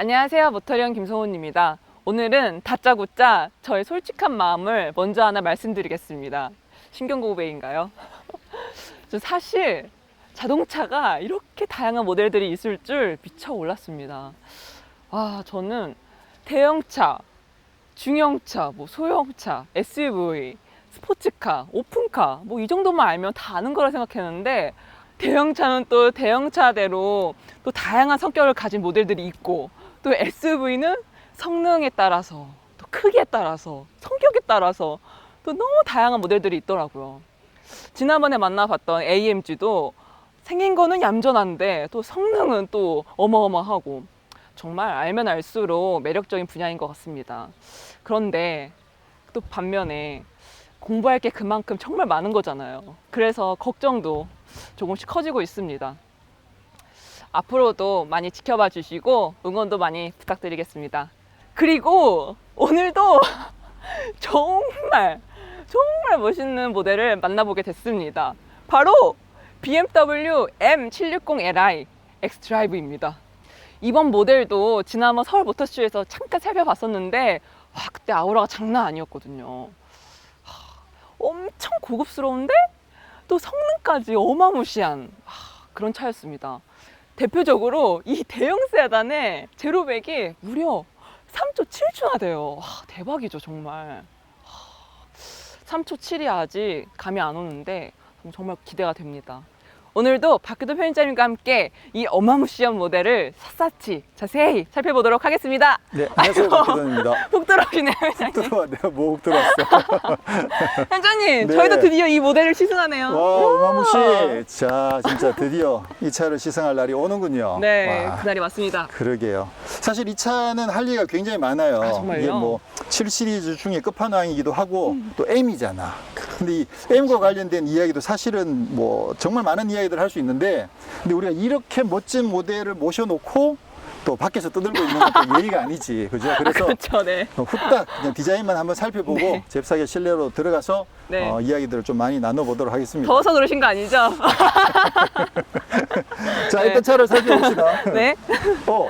안녕하세요. 모터리언 김소훈입니다. 오늘은 다짜고짜 저의 솔직한 마음을 먼저 하나 말씀드리겠습니다. 신경고백인가요? 저 사실 자동차가 이렇게 다양한 모델들이 있을 줄 미처 몰랐습니다. 아, 저는 대형차, 중형차, 뭐 소형차, SUV, 스포츠카, 오픈카 뭐 이 정도만 알면 다 아는 거라 생각했는데 대형차는 또 대형차대로 또 다양한 성격을 가진 모델들이 있고 또 SUV는 성능에 따라서 또 크기에 따라서 성격에 따라서 또 너무 다양한 모델들이 있더라고요. 지난번에 만나봤던 AMG도 생긴 거는 얌전한데 또 성능은 또 어마어마하고 정말 알면 알수록 매력적인 분야인 것 같습니다. 그런데 또 반면에 공부할 게 그만큼 정말 많은 거잖아요. 그래서 걱정도 조금씩 커지고 있습니다. 앞으로도 많이 지켜봐 주시고 응원도 많이 부탁드리겠습니다. 그리고 오늘도 정말 정말 멋있는 모델을 만나보게 됐습니다. 바로 BMW M760Li X 드라이브입니다. 이번 모델도 지난번 서울 모터쇼에서 잠깐 살펴봤었는데 와 그때 아우라가 장난 아니었거든요. 하, 엄청 고급스러운데 또 성능까지 어마무시한 하, 그런 차였습니다. 대표적으로 이 대형 세단의 제로백이 무려 3초 7초나 돼요. 와, 대박이죠 정말. 하, 3초 7이 아직 감이 안 오는데 정말 기대가 됩니다. 오늘도 박규도 편집자님과 함께 이 어마무시한 모델을 샅샅이 자세히 살펴보도록 하겠습니다. 네, 안녕하세요. 박기돈입니다. 훅 들어오시네요, 회장님. 들어와, 내가 뭐훅 들어왔어. 회장님, 네. 저희도 드디어 이 모델을 시승하네요. 와, 우마무시. 자, 진짜 드디어 이 차를 시승할 날이 오는군요. 네, 와, 그날이 왔습니다. 그러게요. 사실 이 차는 할 얘기가 굉장히 많아요. 아, 정말요? 이게 뭐7 시리즈 중에 끝판왕이기도 하고 또 M이잖아. 근데 이 M과 관련된 이야기도 사실은 뭐 정말 많은 이야기들 할수 있는데 근데 우리가 이렇게 멋진 모델을 모셔놓고 또 밖에서 떠들고 있는 것도 예의가 아니지. 그죠? 아, 그래서 그렇죠, 네. 어, 후딱 그냥 디자인만 한번 살펴보고 네. 잽싸게 실내로 들어가서 네. 어, 이야기들을 좀 많이 나눠보도록 하겠습니다. 더워서 그러신 거 아니죠? 자 네. 일단 차를 살펴봅시다. 네. 어.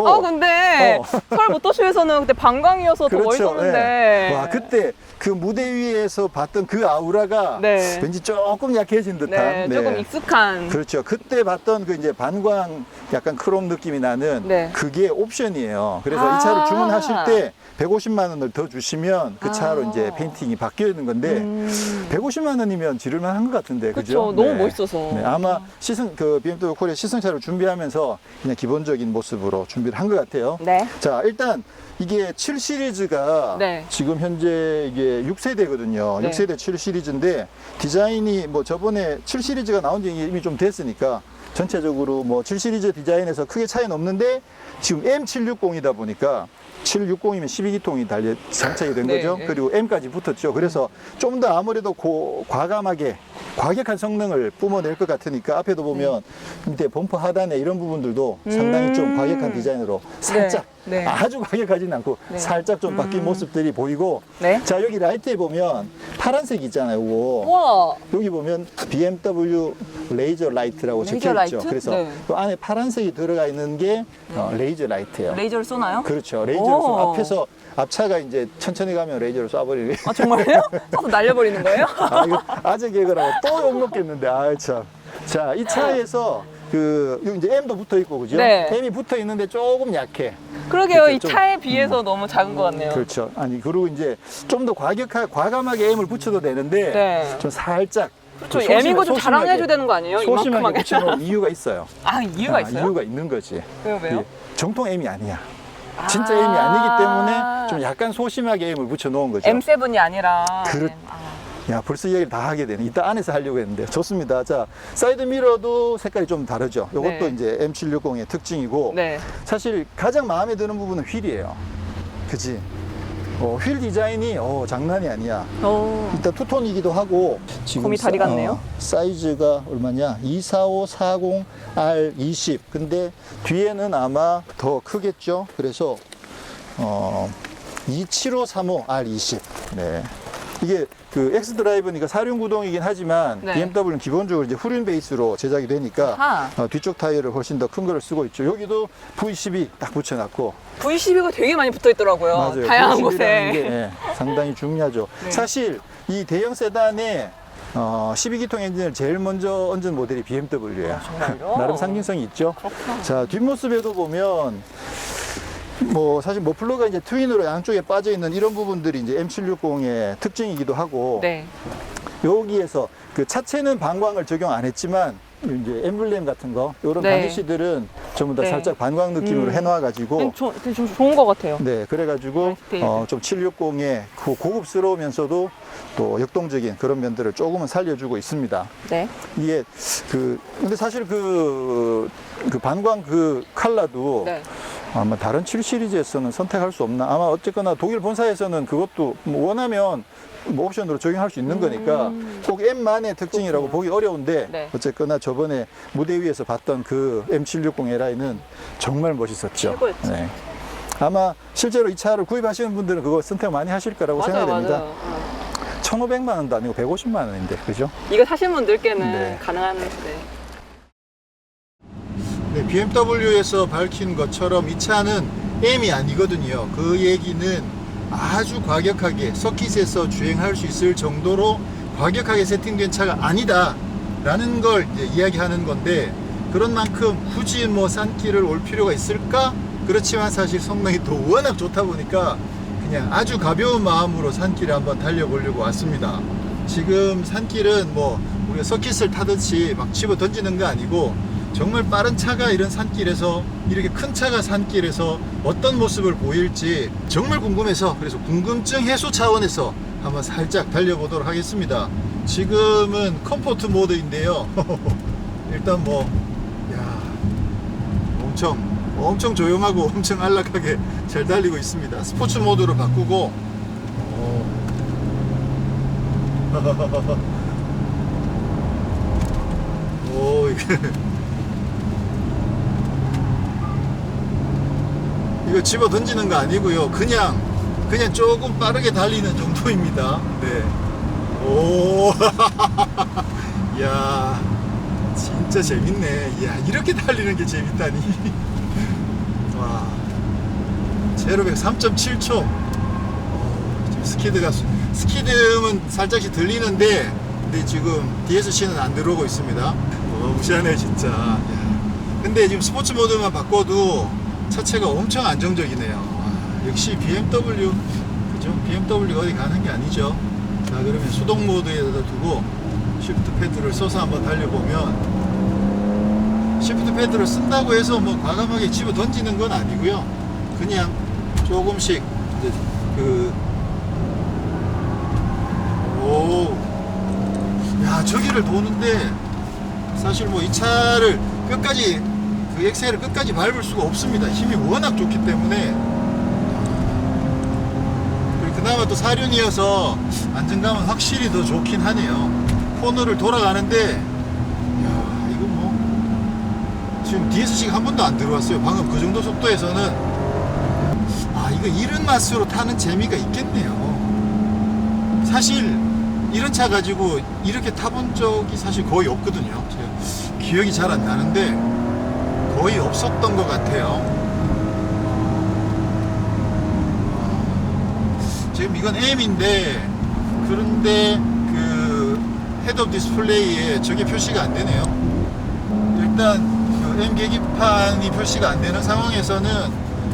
어. 어, 근데 어. 서울 모터쇼에서는 그때 방광이어서 더 멋있었는데. 네. 와 그때 그 무대 위에서 봤던 그 아우라가 네. 왠지 조금 약해진 듯한. 네, 조금 익숙한. 그렇죠. 그때 봤던 그 이제 반광 약간 크롬 느낌이 나는 네. 그게 옵션이에요. 그래서 아. 이 차를 주문하실 때 150만 원을 더 주시면 그 차로 아. 이제 페인팅이 바뀌는 건데 음. 150만 원이면 지를만 한 것 같은데 그죠? 너무 멋있어서. 네, 아마 시승 그 BMW 코리아 시승차를 준비하면서 그냥 기본적인 모습으로 준비 를 한 것 같아요. 네. 자 일단 이게 7 시리즈가 네. 지금 현재 이게 6세대거든요. 네. 6세대 7 시리즈인데 디자인이 뭐 저번에 7 시리즈가 나온 지 이미 좀 됐으니까 전체적으로 뭐 7 시리즈 디자인에서 크게 차이는 없는데 지금 M760이다 보니까 760이면 12기통이 달려 장착이 된 네. 거죠. 그리고 M까지 붙었죠. 그래서 좀 더 아무래도 고, 과감하게 과격한 성능을 뿜어낼 것 같으니까 앞에도 보면 밑에 범퍼 하단에 이런 부분들도 상당히 좀 음. 과격한 디자인으로 살짝 네. 아주 과격하진 않고 네. 살짝 좀 바뀐 음. 모습들이 보이고 네. 자 여기 라이트에 보면 파란색 있잖아요. 우와. 여기 보면 BMW 레이저 라이트라고 레이저 적혀 있죠. 라이트? 그래서 네. 그 안에 파란색이 들어가 있는 게 어, 레이저 라이트예요. 레이저를 쏘나요? 그렇죠. 레이저를 쏘 오. 앞에서 앞차가 이제 천천히 가면 레이저를 쏴버리는. 아, 정말요? 쏴서 날려버리는 거예요? 아 이거 아재 개그라고 또 욕먹겠는데 아 참. 자 이 차에서 그 여기 이제 M도 붙어 있고 그죠? 네. M이 붙어 있는데 조금 약해. 그러게요. 이 좀- 차에 비해서 너무 작은 것 같네요. 그렇죠. 아니 그리고 이제 좀 더 과격하 과감하게 M을 붙여도 되는데 네. 좀 살짝 그렇죠. 그 소심하- 애민 거좀 소심하게- 자랑해줘야 되는 거 아니에요? 소심하게 이만큼하게. 붙여놓은 이유가 있어요. 아, 이유가 아, 있어요? 이유가 있는 거지. 왜요, 왜요? 이 정통 M이 아니야. 진짜 아. M이 아니기 때문에 좀 약간 소심하게 M을 붙여 놓은 거죠. M7이 아니라. 그렇- 아, 야 벌써 이야기를 다 하게 되네. 이따 안에서 하려고 했는데 좋습니다. 자 사이드 미러도 색깔이 좀 다르죠. 이것도 네. 이제 M760의 특징이고 네. 사실 가장 마음에 드는 부분은 휠이에요. 그지? 어, 휠 디자인이 어, 장난이 아니야. 오. 일단 투톤이기도 하고 지금 곰이 다리 사- 같네요. 어, 사이즈가 얼마냐? 24540R20. 근데 뒤에는 아마 더 크겠죠. 그래서 어 27535R20. 네. 이게 그그 X 드라이브니까 사륜 구동이긴 하지만 네. BMW는 기본적으로 이제 후륜 베이스로 제작이 되니까. 어, 뒤쪽 타이어를 훨씬 더 큰 거를 쓰고 있죠. 여기도 V12 딱 붙여놨고 V12가 되게 많이 붙어 있더라고요. 맞아요. 다양한 V12라는 곳에. 게, 예, 상당히 중요하죠. 네. 사실 이 대형 세단에 어, 12기통 엔진을 제일 먼저 얹은 모델이 BMW예요. 정말요? 나름 상징성이 있죠. 그렇구나. 자 뒷모습에도 보면 뭐 사실 머플러가 이제 트윈으로 양쪽에 빠져 있는 이런 부분들이 이제 M760의 특징이기도 하고 네. 여기에서 그 차체는 방광을 적용 안 했지만 이제 엠블렘 같은 거 이런 네. 바니쉬들은 전부 다 네. 살짝 반광 느낌으로 음. 해놔 가지고 좀, 좀 좋은 것 같아요. 네, 그래가지고 네. 어, 좀 760의 그 고급스러우면서도 또 역동적인 그런 면들을 조금은 살려주고 있습니다. 네. 이게 그 근데 사실 그, 그 반광 그 컬러도 네. 아마 다른 7 시리즈에서는 선택할 수 없나 아마 어쨌거나 독일 본사에서는 그것도 뭐 원하면 뭐 옵션으로 적용할 수 있는 거니까 음. 꼭 M만의 특징이라고 보기 어려운데 네. 어쨌거나 저번에 무대 위에서 봤던 그 M760 LI는 정말 멋있었죠. 최고였죠. 네. 아마 실제로 이 차를 구입하시는 분들은 그거 선택 많이 하실 거라고 맞아요, 생각이 됩니다. 맞아요. 어. 1,500만 원도 아니고 150만 원인데, 그죠? 이거 사신 분들께는 네. 가능한. 네. 네, BMW에서 밝힌 것처럼 이 차는 M이 아니거든요. 그 얘기는 아주 과격하게 서킷에서 주행할 수 있을 정도로 과격하게 세팅된 차가 아니다. 라는 걸 이야기하는 건데, 그런 만큼 굳이 뭐 산길을 올 필요가 있을까? 그렇지만 사실 성능이 또 워낙 좋다 보니까 그냥 아주 가벼운 마음으로 산길을 한번 달려보려고 왔습니다. 지금 산길은 뭐 우리가 서킷을 타듯이 막 집어 던지는 거 아니고 정말 빠른 차가 이런 산길에서 이렇게 큰 차가 산길에서 어떤 모습을 보일지 정말 궁금해서 그래서 궁금증 해소 차원에서 한번 살짝 달려보도록 하겠습니다. 지금은 컴포트 모드인데요. 일단 뭐, 야, 엄청, 엄청 조용하고 엄청 안락하게 잘 달리고 있습니다. 스포츠 모드로 바꾸고, 오, 이게. 이거 집어 던지는 거 아니고요. 그냥 그냥 조금 빠르게 달리는 정도입니다. 네. 오. 야. 진짜 재밌네. 야, 이렇게 달리는 게 재밌다니. 와. 제로백 3.7초. 어, 스키드가 수- 스키드음은 살짝씩 들리는데 근데 지금 DSC는 안 들어오고 있습니다. 어, 무시하네 진짜. 야. 근데 지금 스포츠 모드만 바꿔도 차체가 엄청 안정적이네요. 아, 역시 BMW, 그죠? BMW 어디 가는 게 아니죠. 자, 그러면 수동 모드에다 두고 시프트 패드를 써서 한번 달려보면 시프트 패드를 쓴다고 해서 뭐 과감하게 집어 던지는 건 아니고요. 그냥 조금씩 이제 그 오, 야 저기를 도는데 사실 뭐 이 차를 끝까지 그 엑셀을 끝까지 밟을 수가 없습니다. 힘이 워낙 좋기 때문에 그나마 또 사륜이어서 안정감은 확실히 더 좋긴 하네요. 코너를 돌아가는데 야 이거 뭐 지금 DSC가 한 번도 안 들어왔어요. 방금 그 정도 속도에서는 아 이거 이런 맛으로 타는 재미가 있겠네요. 사실 이런 차 가지고 이렇게 타본 적이 사실 거의 없거든요. 기억이 잘 안 나는데 거의 없었던 것 같아요. 지금 이건 M인데 그런데 그 헤드업 디스플레이에 저게 표시가 안 되네요. 일단 그 M 계기판이 표시가 안 되는 상황에서는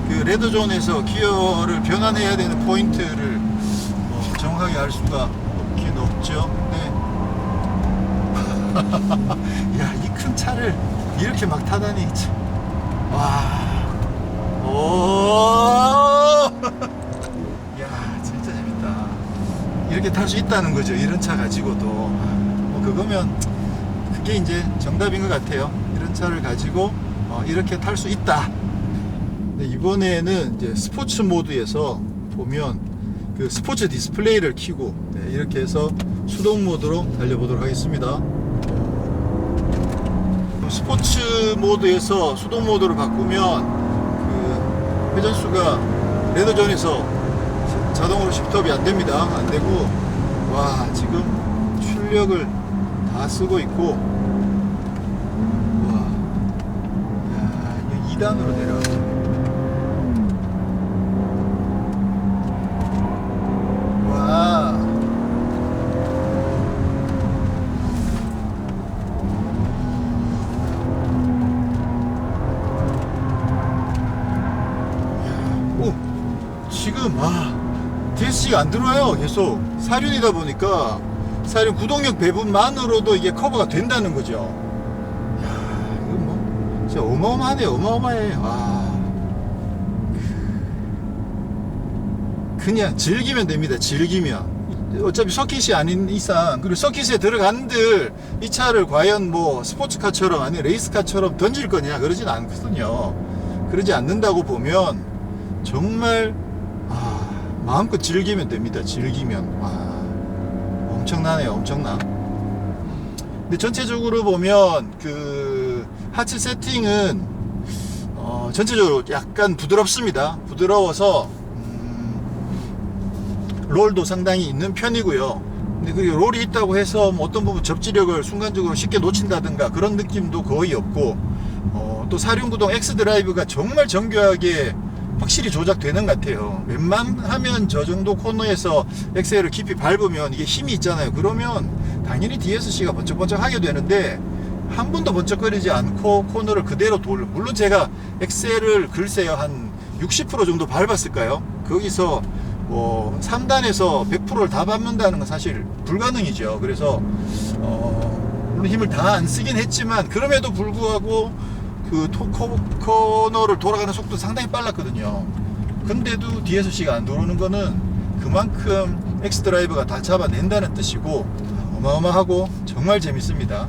그 레드존에서 기어를 변환해야 되는 포인트를 어, 정확하게 알 수가 없긴 없죠. 네. 큰 차를 이렇게 막 타다니. 참. 와. 오. 야, 진짜 재밌다. 이렇게 탈 수 있다는 거죠. 이런 차 가지고도. 뭐 그거면 그게 이제 정답인 것 같아요. 이런 차를 가지고 어, 이렇게 탈 수 있다. 네, 이번에는 이제 스포츠 모드에서 보면 그 스포츠 디스플레이를 켜고 네, 이렇게 해서 수동 모드로 달려보도록 하겠습니다. 스포츠 모드에서 수동 모드로 바꾸면 그 회전수가 레더존에서 자동으로 시프트업이 안 됩니다. 안 되고 와 지금 출력을 다 쓰고 있고 와 야, 이게 2단으로 내려왔어 와 지금 아 DSC가 안 들어와요 계속. 사륜이다 보니까 사륜 구동력 배분만으로도 이게 커버가 된다는 거죠. 야 이거 뭐 진짜 어마어마하네 어마어마해. 와 그냥 즐기면 됩니다 즐기면. 어차피 서킷이 아닌 이상 그리고 서킷에 들어간들 이 차를 과연 뭐 스포츠카처럼 아니 레이스카처럼 던질 거냐 그러진 않거든요. 그러지 않는다고 보면 정말 아, 마음껏 즐기면 됩니다. 즐기면 와 엄청나네요. 엄청나. 근데 전체적으로 보면 그 하체 세팅은 어, 전체적으로 약간 부드럽습니다. 부드러워서 음, 롤도 상당히 있는 편이고요. 근데 그 롤이 있다고 해서 뭐 어떤 부분 접지력을 순간적으로 쉽게 놓친다든가 그런 느낌도 거의 없고 어, 또 사륜구동 X 드라이브가 정말 정교하게 확실히 조작되는 것 같아요. 웬만하면 저 정도 코너에서 엑셀을 깊이 밟으면 이게 힘이 있잖아요. 그러면 당연히 DSC가 번쩍번쩍 하게 되는데 한 번도 번쩍거리지 않고 코너를 그대로 돌 물론 제가 엑셀을 글쎄요 한 60% 정도 밟았을까요? 거기서 뭐 3단에서 100%를 다 밟는다는 건 사실 불가능이죠. 그래서 어 물론 힘을 다 안 쓰긴 했지만 그럼에도 불구하고 그 토, 코, 코너를 돌아가는 속도 상당히 빨랐거든요. 근데도 DSC가 안 들어오는 거는 그만큼 X 드라이브가 다 잡아낸다는 뜻이고 어마어마하고 정말 재밌습니다.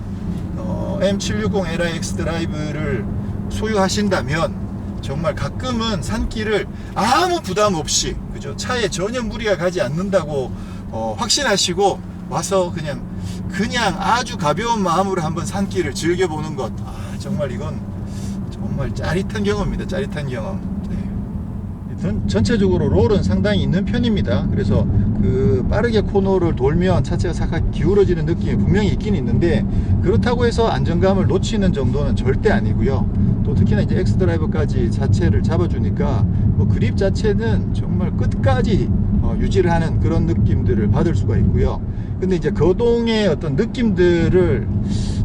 어, M760 LIX 드라이브를 소유하신다면 정말 가끔은 산길을 아무 부담 없이 그죠 차에 전혀 무리가 가지 않는다고 어, 확신하시고 와서 그냥 그냥 아주 가벼운 마음으로 한번 산길을 즐겨보는 것 아, 정말 이건 정말 짜릿한 경험입니다. 짜릿한 경험. 네. 전, 전체적으로 롤은 상당히 있는 편입니다. 그래서 그 빠르게 코너를 돌면 차체가 살짝 기울어지는 느낌이 분명히 있긴 있는데 그렇다고 해서 안정감을 놓치는 정도는 절대 아니고요. 또 특히나 이제 엑스 드라이버까지 자체를 잡아주니까 뭐 그립 자체는 정말 끝까지 어, 유지를 하는 그런 느낌들을 받을 수가 있고요. 근데 이제 거동의 어떤 느낌들을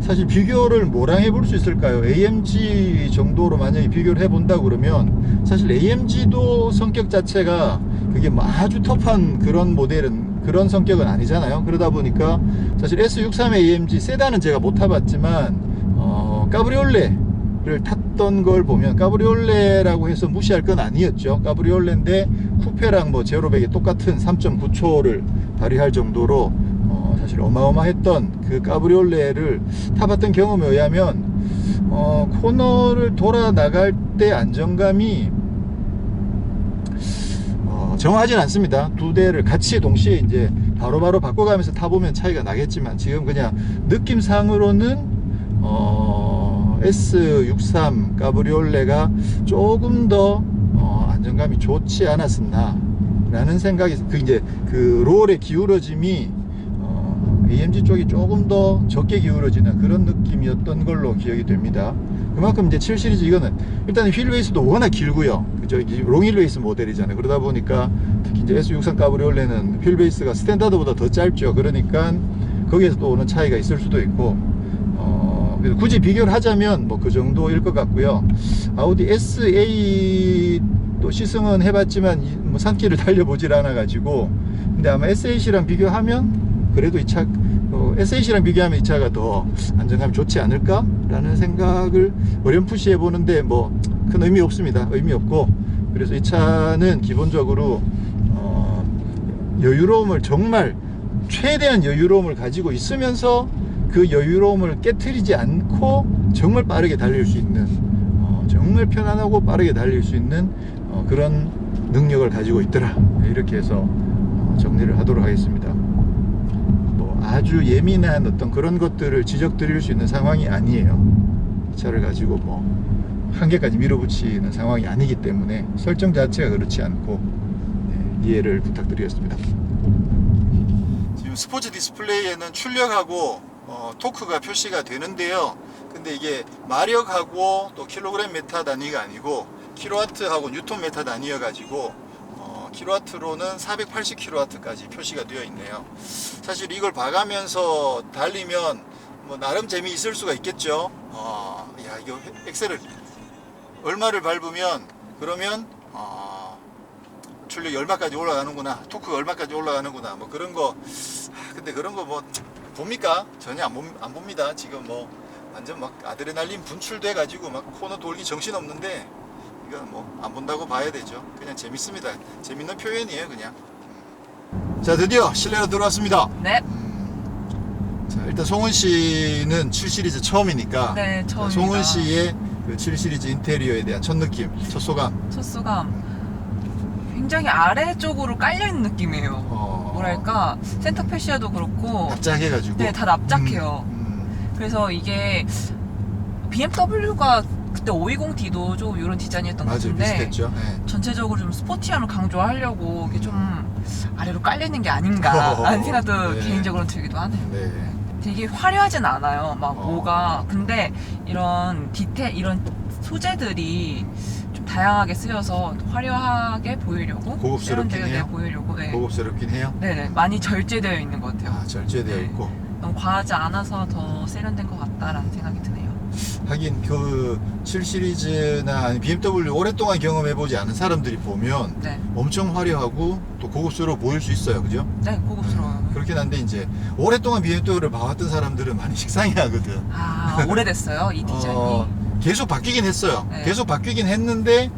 사실 비교를 뭐랑 해볼 수 있을까요? AMG 정도로 만약에 비교를 해본다 그러면 사실 AMG도 성격 자체가 그게 뭐 아주 터프한 그런 모델은 그런 성격은 아니잖아요. 그러다 보니까 사실 S63 AMG 세단은 제가 못 타봤지만 어, 까브리올레를 탔 던 걸 보면 까브리올레라고 해서 무시할 건 아니었죠. 까브리올레인데 쿠페랑 뭐 제로백이 똑같은 3.9초를 발휘할 정도로 어, 사실 어마어마했던 그 까브리올레를 타봤던 경험에 의하면 어, 코너를 돌아 나갈 때 안정감이 어, 정하진 않습니다. 두 대를 같이 동시에 이제 바로바로 바꿔가면서 타보면 차이가 나겠지만 지금 그냥 느낌상으로는 어, S63 까브리올레가 조금 더 어, 안정감이 좋지 않았었나 라는 생각이 그 이제 그 롤의 기울어짐이 어, AMG 쪽이 조금 더 적게 기울어지는 그런 느낌이었던 걸로 기억이 됩니다. 그만큼 이제 7 시리즈 이거는 일단 휠 베이스도 워낙 길고요. 그죠? 이게 롱휠 베이스 모델이잖아요. 그러다 보니까 특히 이제 S63 까브리올레는 휠 베이스가 스탠다드보다 더 짧죠. 그러니까 거기에서 또 오는 차이가 있을 수도 있고 어, 굳이 비교를 하자면 뭐 그 정도일 것 같고요. 아우디 SA 또 시승은 해봤지만 이- 뭐 산길을 달려보질 않아 가지고 근데 아마 S8이랑 비교하면 그래도 이차 어, S8이랑 비교하면 이 차가 더 안정감이 좋지 않을까 라는 생각을 어렴풋이 해보는데 뭐 큰 의미 없습니다. 의미 없고 그래서 이 차는 기본적으로 어, 여유로움을 정말 최대한 여유로움을 가지고 있으면서 그 여유로움을 깨뜨리지 않고 정말 빠르게 달릴 수 있는 어, 정말 편안하고 빠르게 달릴 수 있는 어, 그런 능력을 가지고 있더라. 이렇게 해서 어, 정리를 하도록 하겠습니다. 뭐 아주 예민한 어떤 그런 것들을 지적 드릴 수 있는 상황이 아니에요. 이 차를 가지고 뭐 한계까지 밀어붙이는 상황이 아니기 때문에 설정 자체가 그렇지 않고 네, 이해를 부탁드리겠습니다. 지금 스포츠 디스플레이에는 출력하고 어, 토크가 표시가 되는데요. 근데 이게 마력하고 또 킬로그램 메타 단위가 아니고 킬로와트하고 뉴턴 메타 단위여 가지고 어, 킬로와트로는 480킬로와트까지 표시가 되어 있네요. 사실 이걸 봐가면서 달리면 뭐 나름 재미 있을 수가 있겠죠. 어, 야 이거 엑셀을 얼마를 밟으면 그러면 어, 출력이 얼마까지 올라가는구나 토크가 얼마까지 올라가는구나 뭐 그런 거 아, 근데 그런 거뭐 봅니까 전혀 안, 봅, 안 봅니다 지금 뭐 완전 막 아드레날린 분출돼 가지고 막 코너 돌기 정신 없는데 이건 뭐 안 본다고 봐야 되죠 그냥 재밌습니다 재밌는 표현이에요 그냥 음. 자 드디어 실내로 들어왔습니다 네. 자 일단 송은 씨는 7 시리즈 처음이니까 네, 자, 처음입니다. 송은 씨의 그7 시리즈 인테리어에 대한 첫 느낌 첫 소감 첫 소감 굉장히 아래쪽으로 깔려 있는 느낌이에요. 어, 뭐랄까 센터 패시아도 그렇고 납작해가지고 네, 다 납작해요. 음, 음. 그래서 이게 BMW가 그때 520D도 좀 이런 디자인이었던 것 맞아요 같은데 비슷했죠 네. 전체적으로 좀 스포티함을 강조하려고 이게 좀 아래로 깔려 있는 게 아닌가라는 생각도 네. 개인적으로 들기도 하네요. 네. 되게 화려하진 않아요. 막 어. 뭐가 근데 이런 디테일 이런 소재들이 좀 다양하게 쓰여서 화려하게 보이려고 고급스럽긴 세련되게 해요. 보이려고 네. 고급스럽긴 해요 네네 많이 절제되어 있는 것 같아요. 아, 절제되어 네. 있고 너무 과하지 않아서 더 세련된 것 같다라는 생각이 드네요. 하긴 그 7 시리즈나 아니 BMW 오랫동안 경험해보지 않은 사람들이 보면 네, 엄청 화려하고 또 고급스러워 보일 수 있어요 그죠? 네 고급스러워요. 그렇긴 한데 이제 오랫동안 BMW를 봐왔던 사람들은 많이 식상해하거든 아 오래됐어요 이 디자인이. 어, 계속 바뀌긴 했어요. 네. 계속 바뀌긴 했는데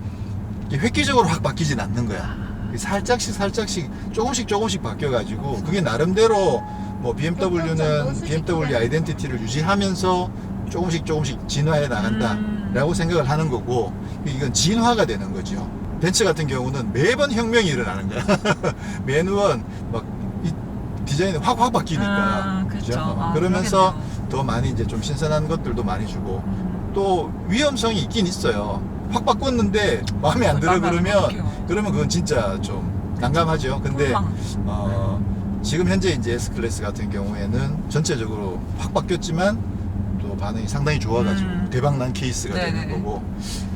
획기적으로 확 바뀌진 않는 거야. 살짝씩 살짝씩 조금씩 조금씩 바뀌어가지고 그게 나름대로 뭐 BMW는 BMW 아이덴티티를 유지하면서 조금씩 조금씩 진화해 나간다라고 음. 생각을 하는 거고 이건 진화가 되는 거죠. 벤츠 같은 경우는 매번 혁명이 일어나는 거야. 매번 막이 디자인이 확 확 바뀌니까. 아, 그렇죠. 그죠? 어, 아, 그러면서 그러겠네요. 더 많이 이제 좀 신선한 것들도 많이 주고 음. 또 위험성이 있긴 있어요. 확 바꿨는데 마음에 안 들어 마음에 안 그러면. 그러면 그건 진짜 좀 난감하죠. 근데 꿀망. 어, 지금 현재 이제 S 클래스 같은 경우에는 전체적으로 확 바뀌었지만 또 반응이 상당히 좋아가지고 음. 대박 난 케이스가 되는 네네네. 거고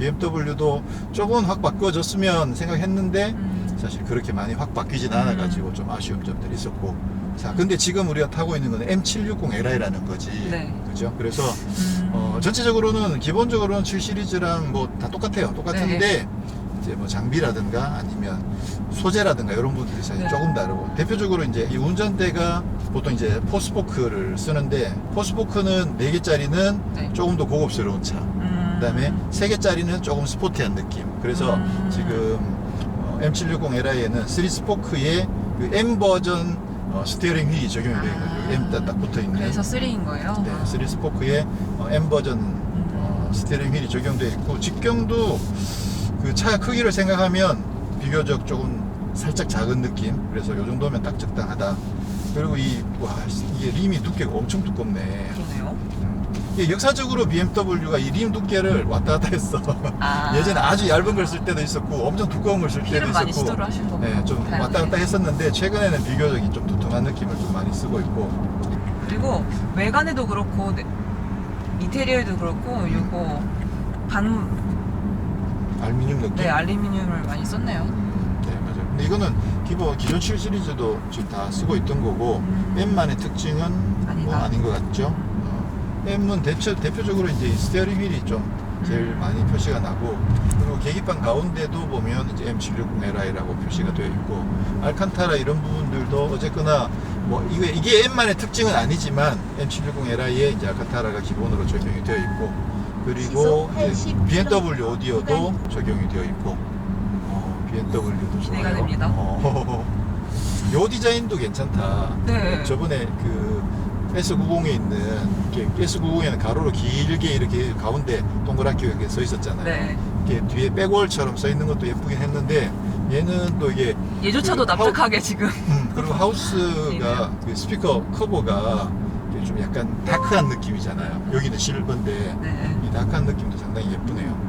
BMW도 조금 확 바꿔줬으면 생각했는데 음. 사실 그렇게 많이 확 바뀌진 않아가지고 좀 아쉬운 점들이 있었고 자 근데 지금 우리가 타고 있는 건 M760Li라는 거지 네. 그죠 그래서 음. 어, 전체적으로는 기본적으로는 7 시리즈랑 뭐 다 똑같아요 똑같은데 네. 이제 뭐 장비라든가 아니면 소재라든가 이런 부분들이 사실 네. 조금 다르고 대표적으로 이제 이 운전대가 보통 이제 포스포크를 쓰는데 포스포크는 4개짜리는 네. 조금 더 고급스러운 차 음. 그다음에 세 개짜리는 조금 스포티한 느낌. 그래서 음. 지금 어, M760Li에는 3 스포크에 그 M 버전 어, 스티어링 휠이 적용이 되어 아. 있는 M 딱 붙어 있는. 그래서 3인 거예요? 네, 3 스포크에 어, M 버전 어, 스티어링 휠이 적용되어 있고 직경도 그 차 크기를 생각하면 비교적 조금 살짝 작은 느낌. 그래서 이 정도면 딱 적당하다. 그리고 이 와 이게 림이 두께가 엄청 두껍네. 이게 역사적으로 BMW가 이 림 두께를 왔다 갔다 했어. 아. 예전에 아주 얇은 걸 쓸 때도 있었고 엄청 두꺼운 걸 쓸 때도 많이 있었고 시도를 하신. 네, 좀 다양하게. 왔다 갔다 했었는데 최근에는 비교적 좀 두툼한 느낌을 좀 많이 쓰고 있고 그리고 외관에도 그렇고 네, 인테리어에도 그렇고 요거 반 알루미늄 느낌. 네, 알루미늄을 많이 썼네요. 음, 네 맞아요. 근데 이거는 기본 기존 7 시리즈도 지금 다 쓰고 있던 거고 음. M만의 특징은 뭐 아니다. 아닌 것 같죠. 어, M은 대체, 대표적으로 이제 이 스티어링 휠이 좀 제일 음. 많이 표시가 나고 그리고 계기판 가운데도 보면 이제 M760Li라고 표시가 되어 있고 알칸타라 이런 부분들도 어쨌거나 뭐 이게 이게 M만의 특징은 아니지만 M760Li에 이제 알칸타라가 기본으로 적용이 되어 있고 그리고 시속 이제 80 BMW 오디오도 적용이 되어 있고 어, BMW도 좋아요. 기대가 됩니다. 어, 요 디자인도 괜찮다. 네. 저번에 그 S90에 있는 이렇게 S90에는 가로로 길게 이렇게 가운데 동그랗게 이렇게 서 있었잖아요. 네. 이렇게 뒤에 백월처럼 써 있는 것도 예쁘긴 했는데 얘는 또 이게 얘조차도 그 납작하게 지금. 음, 그리고 하우스가 그 스피커 커버가 좀 약간 다크한 느낌이잖아요. 여기는 실버인데 네. 이 다크한 느낌도 상당히 예쁘네요.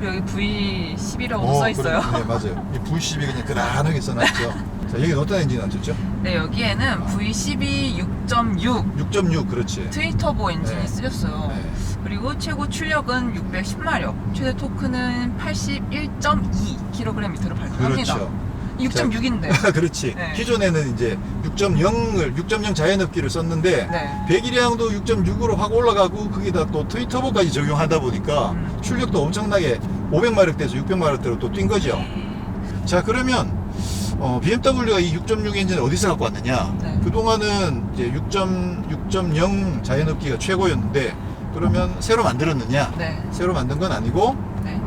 그리고 여기 V11이라고 어, 써 있어요. 그래, 네, 맞아요. 이 V12 그냥 그란하게 써놨죠. 자, 여기 어떤 엔진 앉혔죠? 네, 여기에는 V12 6.6 6.6, 그렇지. 트윈터보 엔진이 네. 쓰였어요. 네. 그리고 최고 출력은 610마력, 최대 토크는 81.2kgm로 발표합니다. 그렇죠. 6.6인데. 그렇지. 네. 기존에는 이제 6.0을 6.0 자연흡기를 썼는데 네. 배기량도 6.6으로 확 올라가고 거기다 또 트윈터보까지 적용하다 보니까 음. 출력도 엄청나게 500마력대에서 600마력대로 또 뛴 거죠. 자 그러면 어, BMW가 이 6.6 엔진을 어디서 갖고 왔느냐? 네. 그동안은 이제 6.6.0 자연흡기가 최고였는데 그러면 새로 만들었느냐? 네. 새로 만든 건 아니고 네.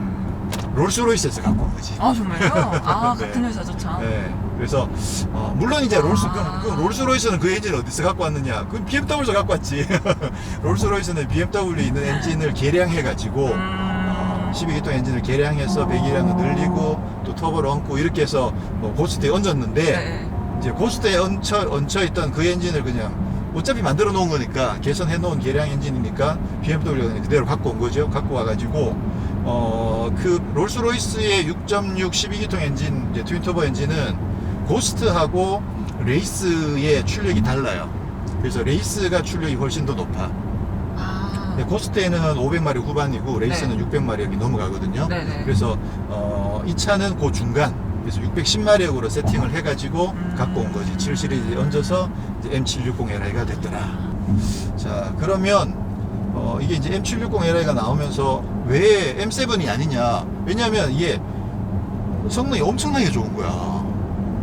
롤스로이스에서 갖고 온 거지. 아, 정말요? 아, 네. 같은 회사죠, 참. 네. 그래서 어, 물론 이제 롤스 아. 그, 그 롤스로이스는 그 엔진을 어디서 갖고 왔느냐? 그 BMW에서 갖고 왔지. 롤스로이스는 BMW에 있는 엔진을 개량해 가지고 음. 12기통 엔진을 개량해서 배기량을 늘리고 또 터보를 얹고 이렇게 해서 뭐 고스트에 얹었는데 네. 이제 고스트에 얹혀, 얹혀 있던 그 엔진을 그냥 어차피 만들어 놓은 거니까 개선해 놓은 개량 엔진이니까 BMW가 그냥 그대로 갖고 온 거죠. 갖고 와가지고 어, 그 롤스로이스의 6.6 12기통 엔진 이제 트윈터보 엔진은 고스트하고 레이스의 출력이 달라요. 그래서 레이스가 출력이 훨씬 더 높아. 아. 근데 고스트에는 500마력 후반이고 레이스는 네. 600마력이 넘어가거든요. 네네. 그래서 어, 이 차는 그 중간 그래서 610마력으로 세팅을 해가지고 음. 갖고 온 거지 7 시리즈에 얹어서 이제 M760Li가 됐더라 자 그러면 어, 이게 이제 M760Li가 나오면서 왜 M7이 아니냐 왜냐면 이게 성능이 엄청나게 좋은 거야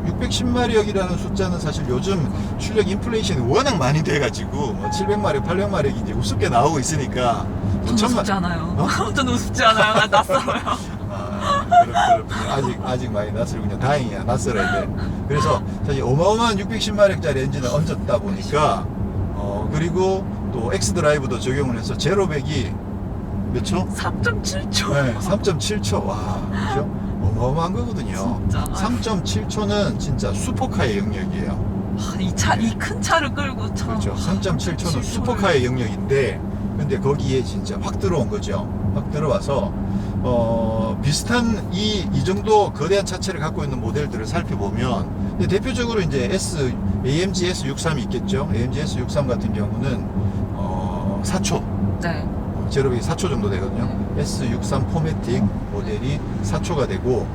610마력이라는 숫자는 사실 요즘 출력 인플레이션이 워낙 많이 돼가지고 뭐 700마력, 800마력이 이제 우습게 나오고 있으니까 전 천만- 우습지 않아요. 어? 전 우습지 않아요. 나 낯설어요. 아, 그렇, 그렇군요. 아직, 아직 많이 낯설군요. 다행이야. 낯설어야 돼. 그래서 사실 어마어마한 610마력짜리 엔진을 얹었다 보니까, 어, 그리고 또 엑스드라이브도 적용을 해서 제로백이 몇 초? 3.7초. 네, 3.7초. 와, 그죠? 어마어마한 거거든요. 진짜. 3.7초는 진짜 슈퍼카의 영역이에요. 이 차, 이 큰 차를 끌고 참. 그렇죠. 3.7초는 7초를. 슈퍼카의 영역인데, 근데 거기에 진짜 확 들어온 거죠. 확 들어와서, 어, 비슷한 이, 이 정도 거대한 차체를 갖고 있는 모델들을 살펴보면, 대표적으로 이제 S, AMG S63이 있겠죠. AMG S63 같은 경우는, 어, 4초. 네. 제로백이 4초 정도 되거든요. S63 포매틱 모델이 4초가 되고,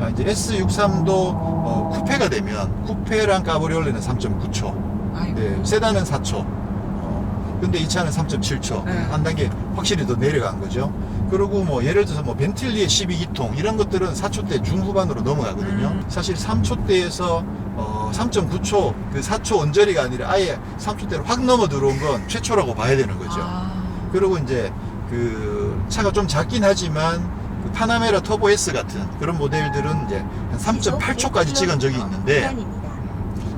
아, 이제 S63도 어, 쿠페가 되면, 쿠페랑 까브리올레는 3.9초. 아이고. 네, 세단은 4초. 어, 근데 이 차는 3.7초. 네. 한 단계 확실히 더 내려간 거죠. 그리고 뭐 예를 들어서 뭐 벤틀리의 12기통 이런 것들은 4초 대 중후반으로 넘어가거든요. 음. 사실 3초 대에서 어, 3.9초 그 4초 언저리가 아니라 아예 3초대로 확 넘어 들어온 건 최초라고 봐야 되는 거죠. 아. 그리고 이제 그 차가 좀 작긴 하지만 그 파나메라 터보 S 같은 그런 모델들은 이제 한 3.8초까지 찍은 적이 있는데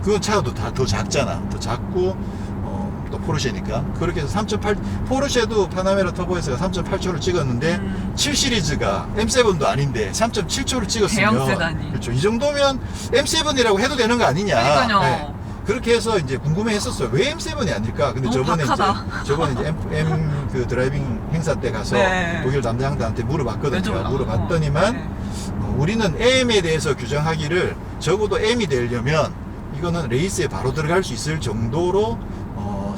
그 더, 다, 더 작잖아. 더 작고, 어, 또 포르쉐니까. 그렇게 해서 3.8, 포르쉐도 파나메라 터보에스가 3.8초를 찍었는데, 음. 7 시리즈가 M7도 아닌데 3.7초를 찍었으면. 대형 세단이. 그렇죠. 이 정도면 M7이라고 해도 되는 거 아니냐. 그러니까요. 네. 그렇게 해서 이제 궁금해 했었어요. 왜 M7이 아닐까? 근데 너무 저번에 박하다. 이제, 저번에 이제 M, M 그 드라이빙 행사 때 가서 네. 독일 담당자한테 물어봤거든요. 여쭤보려고. 물어봤더니만, 네. 어, 우리는 M에 대해서 규정하기를 적어도 M이 되려면 이거는 레이스에 바로 들어갈 수 있을 정도로 어,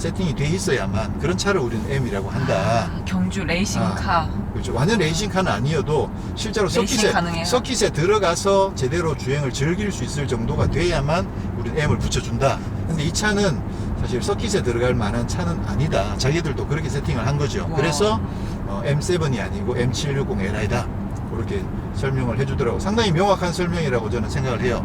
세팅이 돼 있어야만 그런 차를 우리는 M이라고 한다. 아, 경주 레이싱카. 아. 그렇죠. 완전 레이싱카는 아니어도 실제로 서킷에, 가능해요? 서킷에 들어가서 제대로 주행을 즐길 수 있을 정도가 돼야만 우리는 M을 붙여준다. 근데 이 차는 사실 서킷에 들어갈 만한 차는 아니다. 자기들도 그렇게 세팅을 한 거죠. 와. 그래서 어, M7이 아니고 M760Li다. 그렇게 설명을 해주더라고. 상당히 명확한 설명이라고 저는 생각을 해요.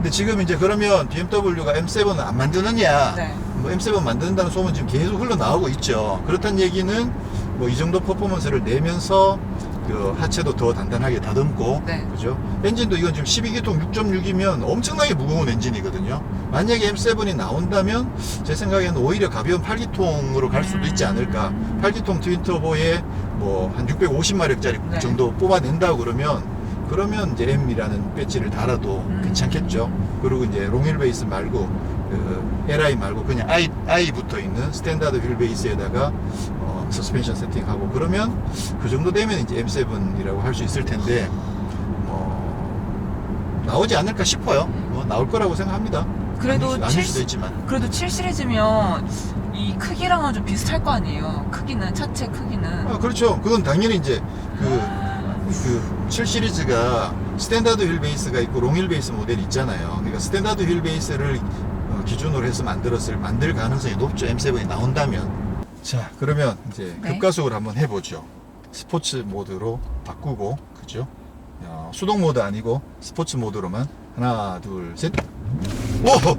근데 지금 이제 그러면 BMW가 M7을 안 만드느냐? 네. 뭐 M7 만든다는 소문 지금 계속 흘러나오고 있죠. 그렇다는 얘기는 뭐 이 정도 퍼포먼스를 내면서 그 하체도 더 단단하게 다듬고 네. 그죠? 엔진도 이건 지금 12기통 6.6이면 엄청나게 무거운 엔진이거든요. 만약에 M7이 나온다면 제 생각에는 오히려 가벼운 8기통으로 갈 수도 있지 않을까. 8기통 트윈 터보에 뭐 한 650마력짜리 네. 정도 뽑아낸다고 그러면 그러면 이제 M이라는 배지를 달아도 음. 괜찮겠죠. 그리고 이제 롱힐 베이스 말고 그 LI 말고 그냥 I, I 붙어 있는 스탠다드 휠 베이스에다가 어, 서스펜션 세팅하고 그러면 그 정도 되면 이제 M7이라고 할 수 있을 텐데 뭐 나오지 않을까 싶어요. 뭐 나올 거라고 생각합니다. 그래도 아닐, 수- 아닐 7, 수도 있지만 그래도 7 시리즈면 이 크기랑은 좀 비슷할 거 아니에요. 크기는 차체 크기는. 아, 그렇죠. 그건 당연히 이제 그, 그, 7 시리즈가 스탠다드 휠 베이스가 있고 롱 휠 베이스 모델이 있잖아요. 그러니까 스탠다드 휠 베이스를 어, 기준으로 해서 만들었을, 만들 가능성이 높죠. M7이 나온다면. 자, 그러면 이제 네. 급가속을 한번 해보죠. 스포츠 모드로 바꾸고, 그죠? 어, 수동 모드 아니고 스포츠 모드로만. 하나, 둘, 셋. 오!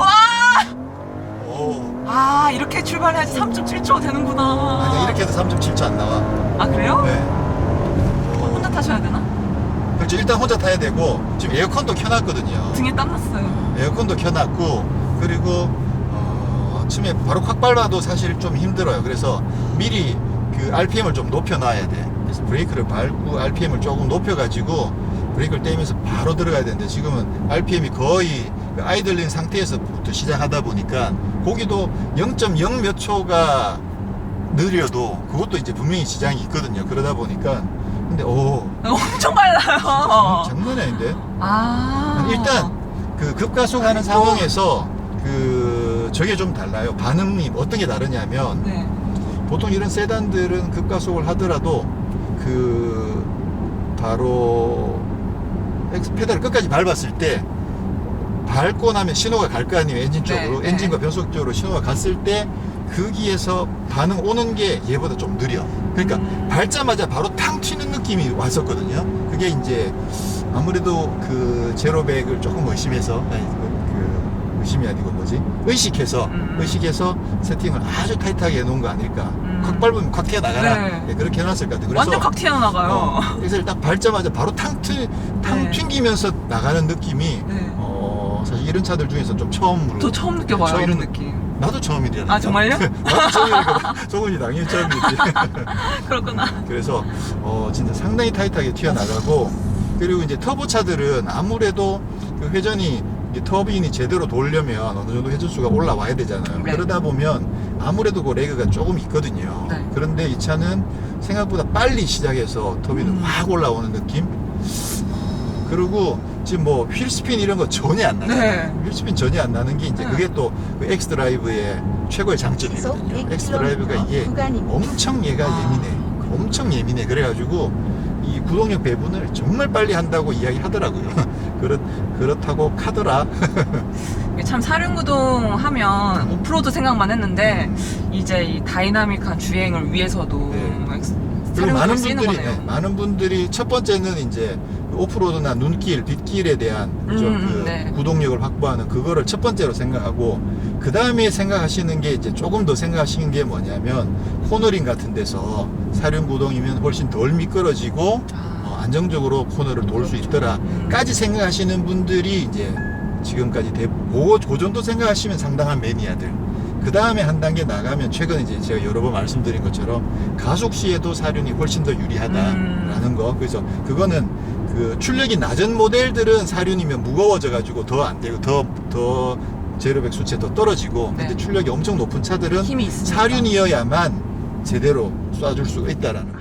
오. 아 이렇게 출발해야지 3.7초 되는구나. 아니, 이렇게 해도 3.7초 안 나와. 아 그래요? 네. 타셔야 되나? 그렇죠. 일단 혼자 타야 되고 지금 에어컨도 켜놨거든요. 등에 땀 났어요. 에어컨도 켜놨고 그리고 어, 아침에 바로 확 밟아도 사실 좀 힘들어요. 그래서 미리 그 RPM을 좀 높여놔야 돼. 그래서 브레이크를 밟고 RPM을 조금 높여가지고 브레이크를 떼면서 바로 들어가야 되는데 지금은 RPM이 거의 그 아이들린 상태에서부터 시작하다 보니까 거기도 0.0 몇 초가 느려도 그것도 이제 분명히 지장이 있거든요. 그러다 보니까 근데 오 엄청 빨라요. 장난이 아닌데 아 일단 그 급가속하는 상황에서 그 저게 좀 달라요. 반응이 어떤 게 다르냐면 네. 보통 이런 세단들은 급가속을 하더라도 그 바로 페달을 끝까지 밟았을 때 밟고 나면 신호가 갈 거 아니에요 엔진 쪽으로 네, 네. 엔진과 변속 쪽으로 신호가 갔을 때 거기에서 반응 오는 게 얘보다 좀 느려 그러니까 음. 밟자마자 바로 탕 튀는 느낌이 왔었거든요 그게 이제 아무래도 그 제로백을 조금 의심해서 아니 그, 그 의심이 아니고 뭐지 의식해서 음. 의식해서 세팅을 아주 타이트하게 해놓은 거 아닐까 음. 콱 밟으면 콱 튀어나가라 네. 네, 그렇게 해놨을 것 같아요 그래서 완전 각 튀어나가요. 어, 그래서 딱 밟자마자 바로 탕, 튀, 탕 네. 튕기면서 나가는 느낌이 네. 어, 사실 이런 차들 중에서 좀 처음으로 저 처음 느껴봐요 처음 이런 느- 느낌. 나도 처음이라 아, 정말요? 나도 처음이니까 조금이 당연히 처음이지 그렇구나. 그래서 어, 진짜 상당히 타이트하게 튀어나가고 그리고 이제 터보 차들은 아무래도 그 회전이 이제 터빈이 제대로 돌려면 어느 정도 회전수가 올라와야 되잖아요. 네. 그러다 보면 아무래도 그 레그가 조금 있거든요. 네. 그런데 이 차는 생각보다 빨리 시작해서 터빈이 음. 확 올라오는 느낌? 그리고 지금 뭐 휠스핀 이런 거 전혀 안 나요. 네. 휠스핀 전혀 안 나는 게 이제 네. 그게 또그 엑스 드라이브의 최고의 장점이거든요. 엑스 드라이브가 이게 엄청 얘가 아. 예민해. 엄청 예민해. 그래가지고 이 구동력 배분을 정말 빨리 한다고 이야기하더라고요. 그렇 그렇다고 카더라. 이게 참 사륜구동 하면 오프로드 생각만 했는데 이제 이 다이나믹한 주행을 위해서도 네. 엑스- 그리고 많은 분들이. 네, 많은 분들이 첫 번째는 이제 오프로드나 눈길, 빗길에 대한? 음, 그 네. 구동력을 확보하는 그거를 첫 번째로 생각하고 그 다음에 생각하시는 게 이제 조금 더 생각하시는 게 뭐냐면 코너링 같은 데서 사륜 구동이면 훨씬 덜 미끄러지고 아. 어, 안정적으로 코너를 돌 수 있더라까지 생각하시는 분들이 이제 지금까지 대, 그, 그 정도 생각하시면 상당한 매니아들. 그 다음에 한 단계 나가면 최근 이제 제가 여러 번 말씀드린 것처럼 가속 시에도 사륜이 훨씬 더 유리하다라는 음. 거. 그래서 그거는 그 출력이 낮은 모델들은 사륜이면 무거워져 가지고 더 안 되고 더 더 제로백 수치 더 떨어지고 네. 근데 출력이 엄청 높은 차들은. 사륜이어야만 제대로 쏴줄 수가 있다라는 거.